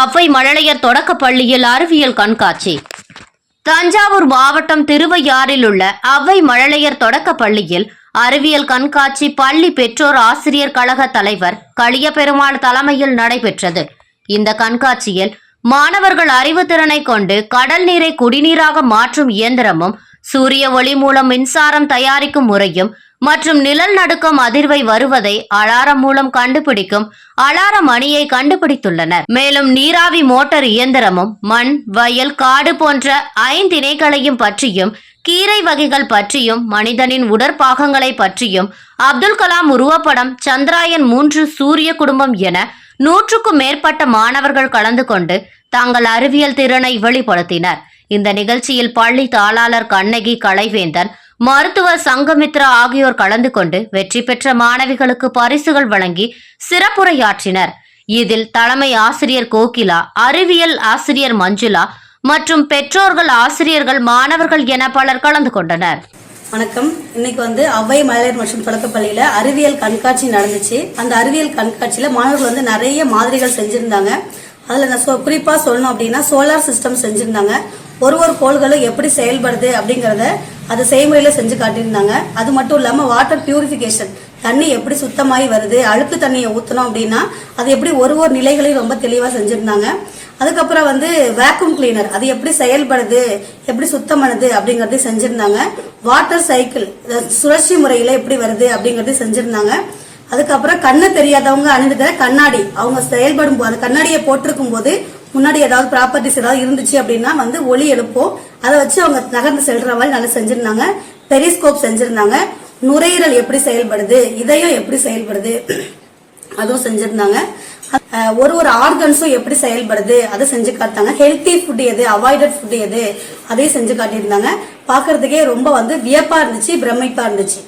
அவ்வை மழலையர் தொடக்கப் பள்ளியில் அறிவியல் கண்காட்சி. தஞ்சாவூர் மாவட்டம் திருவையாறில் உள்ள அவ்வை மழலையர் தொடக்கப் பள்ளியில் அறிவியல் கண்காட்சி பள்ளி பெற்றோர் ஆசிரியர் கழக தலைவர் களியபெருமாள் தலைமையில் நடைபெற்றது. இந்த கண்காட்சியில் மாணவர்கள் அறிவுத்திறனை கொண்டு கடல் நீரை குடிநீராக மாற்றும் இயந்திரமும் சூரிய ஒளி மூலம் மின்சாரம் தயாரிக்கும் முறையும் மற்றும் நிழல் நடுக்கம் அதிர்வை வருவதை அலாரம் மூலம் கண்டுபிடிக்கும் அலாரம் அணியை கண்டுபிடித்துள்ளனர். மேலும் நீராவி மோட்டார் இயந்திரமும் மண் வயல் காடு போன்ற ஐந்திணைகளையும் பற்றியும் கீரை வகைகள் பற்றியும் மனிதனின் உடற்பாகங்களை பற்றியும் அப்துல் கலாம் உருவப்படம் சந்திராயன் மூன்று சூரிய குடும்பம் என நூற்றுக்கும் மேற்பட்ட மாணவர்கள் கலந்து கொண்டு தங்கள் அறிவியல் திறனை வெளிப்படுத்தினர். இந்த நிகழ்ச்சியில் பள்ளி தாளாளர் கண்ணகி கலைவேந்தன் மருத்துவர் சங்கமித்ரா ஆகியோர் கலந்து கொண்டு வெற்றி பெற்ற மாணவிகளுக்கு பரிசுகள் வழங்கி சிறப்புரையாற்றினர். இதில் தலைமை ஆசிரியர் கோகிலா அறிவியல் ஆசிரியர் மஞ்சுளா மற்றும் பெற்றோர்கள் ஆசிரியர்கள் மாணவர்கள் என பலர் கலந்து கொண்டனர். வணக்கம். இன்னைக்கு வந்து அவ்வை மகளிர் மற்றும் தொடக்கப்பள்ளியில அறிவியல் கண்காட்சி நடந்துச்சு. அந்த அறிவியல் கண்காட்சியில மாணவர்கள் வந்து நிறைய மாதிரிகள் செஞ்சிருந்தாங்க. அதுல நான் சொ- குறிப்பா சொல்லணும் அப்படின்னா சோலார் சிஸ்டம் செஞ்சிருந்தாங்க. ஒரு ஒரு கோள்களும் எப்படி செயல்படுது அப்படிங்கறத அது செய்முறையில செஞ்சு காட்டியிருந்தாங்க. அது மட்டும் இல்லாம வாட்டர் பியூரிஃபிகேஷன் தண்ணி எப்படி சுத்தமாகி வருது அழுக்கு தண்ணியை ஊத்தணும் அப்படின்னா அது எப்படி ஒரு ஒரு நிலைகளையும் ரொம்ப தெளிவா செஞ்சிருந்தாங்க. அதுக்கப்புறம் வந்து வேக்யூம் கிளீனர் அது எப்படி செயல்படுது எப்படி சுத்தம் பண்ணுது அப்படிங்கறதையும் செஞ்சிருந்தாங்க வாட்டர் சைக்கிள் சுழற்சி முறையில எப்படி வருது அப்படிங்கறதையும் செஞ்சிருந்தாங்க. அதுக்கப்புறம் கண்ணு தெரியாதவங்க அணிந்துக்கிற கண்ணாடி அவங்க செயல்படும் போது அந்த கண்ணாடியை போட்டிருக்கும் போது முன்னாடி ஏதாவது ப்ராப்பர்ட்டிஸ் ஏதாவது இருந்துச்சு அப்படின்னா வந்து ஒளி எழுப்போம் அதை வச்சு அவங்க நகர்ந்து செல்ற மாதிரி நல்லா செஞ்சிருந்தாங்க. பெரிஸ்கோப் செஞ்சிருந்தாங்க. நுரையீரல் எப்படி செயல்படுது? இதயம் எப்படி செயல்படுது? அதுவும் செஞ்சிருந்தாங்க. ஒரு ஒரு ஆர்கன்ஸும் எப்படி செயல்படுது? அதை செஞ்சு காட்டாங்க ஹெல்த்தி ஃபுட் எது? அவாய்டட் ஃபுட் எது? அதையும் செஞ்சு காட்டியிருந்தாங்க. பாக்குறதுக்கே ரொம்ப வந்து வியப்பா இருந்துச்சு பிரமிப்பா இருந்துச்சு.